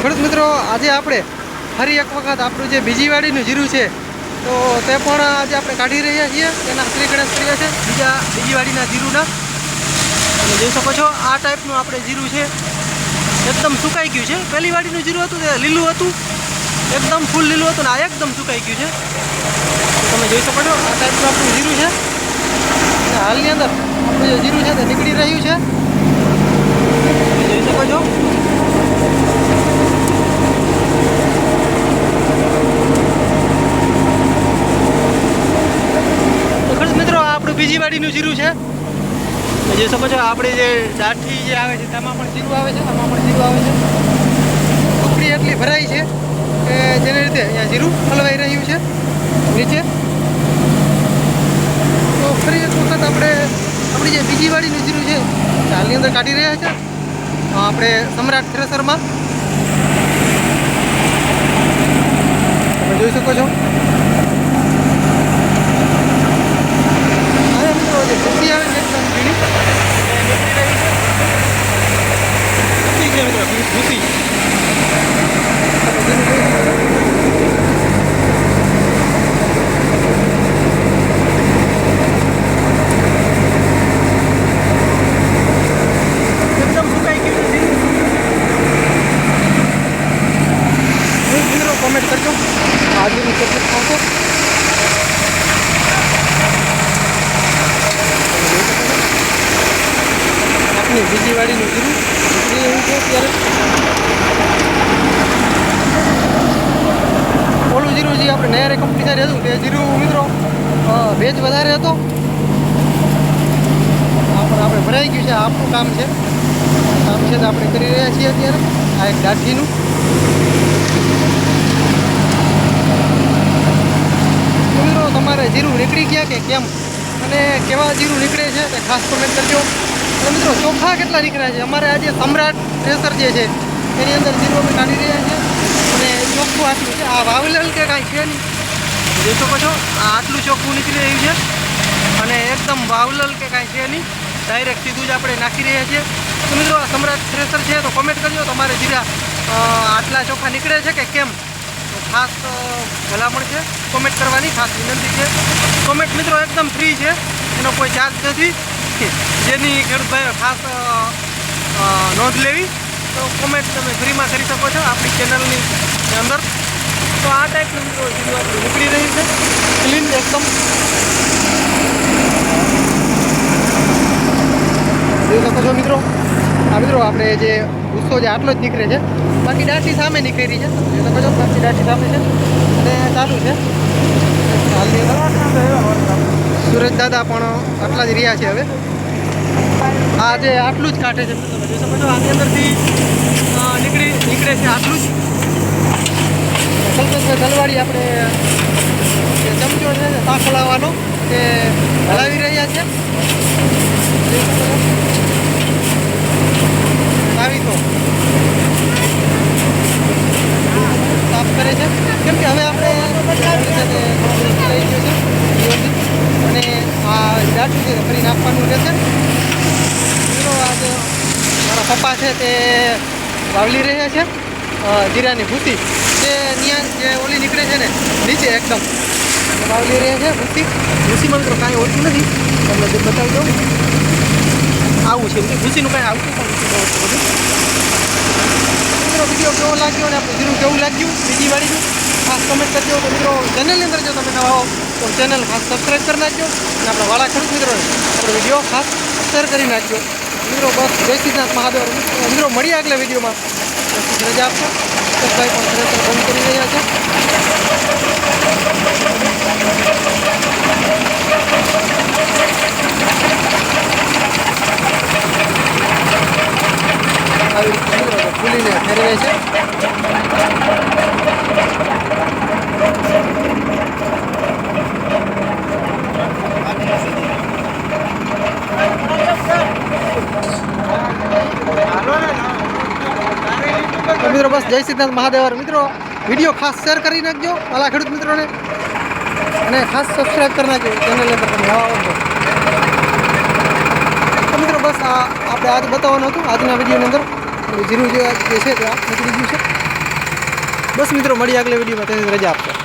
ખેડૂત મિત્રો, આજે આપણે ફરી એક વખત આપણું જે બીજીવાડીનું જીરું છે, તો તે પણ આજે આપણે કાઢી રહ્યા છીએ. તેના ગણેશ કર્યા છે. બીજા બીજીવાડીના જીરુંના. તમે જોઈ શકો છો, આ ટાઈપનું આપણે જીરું છે. એકદમ સુકાઈ ગયું છે. પહેલી વાડીનું જીરું હતું, તે લીલું હતું. એકદમ ફૂલ લીલું હતું ને આ એકદમ સુકાઈ ગયું છે. તમે જોઈ શકો છો, આ ટાઈપનું આપણું જીરું છે. હાલની અંદર આપણું જે જીરું છે તે નીકળી રહ્યું છે તમે જોઈ શકો છો તો ખેડૂત બીજી વાડીનું જીરું છે? જે સમજો આપણે જે દાઠી જે આવે છે, તેમાં પણ જીરું આવે છે, આમાં પણ જીરું આવે છે. ટુકડી એટલી ભરાઈ છે કે જેને લીધે અહીંયા જીરું હલવાઈ રહ્યું છે, નીચે. તો ફરી એક વખત આપણે આપણી જે બીજી વાડીનું જીરું છે હાલની અંદર કાઢી રહ્યા છે. આપણે સમ્રાટ થ્રેસરમાં. તમે જોઈ શકો છો હવે મિત્રો જે ભૂસી આવે છે એકદમ ઝીણી એ નીકળી રહી છે ભૂસી છે મિત્રો ભૂસી તમે જીરું જોઈ શકો છો. એકદમ સુકાઈ ગયું છે જીરું મિત્રો કોમેન્ટ કરજો આજની કેટલીક આવશે આપની બીજી વાડીનું જીરું નીકળી રહ્યું છે અત્યારે. ઓલું જીરું જે આપણે નયારે કંપની સાથે હતું તે જીરું મિત્રો ભેજ વધારે હતો. આપણે ભરાઈ ગયું છે આપણું કામ છે. કામ છે તો આપણે કરી રહ્યા છીએ અત્યારે, આ એક દાઠીનું તો મિત્રો તમારે જીરું નીકળી ગયા કે કેમ? અને કેવા જીરું નીકળે છે તે ખાસ કોમેન્ટ કરજો. અને મિત્રો, ચોખા કેટલા નીકળ્યા છે? અમારે આજે સમ્રાટ થ્રેસર જે છે, એની અંદર જીરું અમે કાઢી રહ્યા છે. અને ચોખ્ખું આટલું છે. આ વાવલેલ કે કાંઈ છે નહીં? જોઈ શકો છો, આ આટલું ચોખ્ખું નીકળી રહ્યું છે. અને એકદમ વાવલલ કે કાંઈ છે નહીં ડાયરેક્ટ સીધું જ આપણે નાખી રહ્યા છીએ. તો મિત્રો, આ સમ્રાટ થ્રેસર છે, તો કોમેન્ટ કરજો તમારે જીરા આટલા ચોખા નીકળે છે કે કેમ? ખાસ ભલામણ છે. કોમેન્ટ કરવાની ખાસ વિનંતી છે. કોમેન્ટ મિત્રો એકદમ ફ્રી છે. એનો કોઈ ચાર્જ નથી. જેની ખેડૂતભાઈ ખાસ નોંધ લેવી, તો કોમેન્ટ તમે ફ્રીમાં કરી શકો છો આપણી ચેનલની અંદર. તો આ ટાઈપનું મિત્રો નીકળી રહી છે. ક્લીન એકદમ. જોઈ શકો છો મિત્રો? આ મિત્રો આપણે જે ગુસ્સો જે આટલો જ નીકળે છે. બાકી દાંતી સામે નીકળી છે. જોઈ શકો છો, બાકી દાંતી સામે છે. અને ચાલુ છે. સુરજ દાદા પણ આટલા જ રહ્યા છે હવે. આ જે આટલું જ કાઢે છે. તમે જોઈ છો, આની અંદરથી નીકળી, નીકળે છે આટલું જ. કલ્પેશભાઈ દલવાડી આપણે ચમચો છે શાક હલાવવાનો તે હલાવી રહ્યા છે. છો. આવી તો. સાફ કરે છે. કેમ કે હવે આપણે. અને આ દાટું છે, ફરી નાખવાનું રહેશે. આજે મારા પપ્પા છે તે વાવલી રહ્યા છે. જીરાની ભૂસી. તે ત્યાં જે ઓલી નીકળે છે ને, નીચે એકદમ. વાવલી રહ્યા છે ભૂસી. ભૂસીમાં તો કાંઈ ઓછું નથી. તમને બતાવી દઉં. આવું છે, ભૂસીનું કાંઈ આવતું પણ નથી. વીડિયો કેવો લાગ્યો અને આપણું જીરું કેવું લાગ્યું? બીજી વાળીનું ખાસ કમેન્ટ કરજો. તો મિત્રો ચેનલની અંદર જો તમે નવા હો, તો ચેનલ ખાસ સબસ્ક્રાઈબ કરી નાખજો. અને આપણા વાળા ખેડૂત મિત્રોને આપણો વીડિયો ખાસ શેર કરી નાખજો. મિત્રો, બસ, જય શ્રીનાથ મહાદેવ. મિત્રો, મળીએ આગલા વિડીયોમાં. રજા આપશો સબસ્ક્રાઈબ પણ ખરેખર બંધ કરી રહ્યા છે આવી રીતે ફૂલીને ફેરવે છે. મિત્રો બસ જય સિદ્ધાર્થ મહાદેવર. મિત્રો, વીડિયો ખાસ શેર કરી નાખજો વાલા ખેડૂત મિત્રોને. અને ખાસ સબસ્ક્રાઈબ કરી નાખજો ચેનલને અંદર તમે આવો મિત્રો બસ આ આપણે આજ બતાવવાનું હતું. આજના વિડીયોની અંદર જીરું જે છે તે નીકળી ગયું છે. બસ મિત્રો મળી આગલે વિડીયોમાં. તેથી રજા આપશો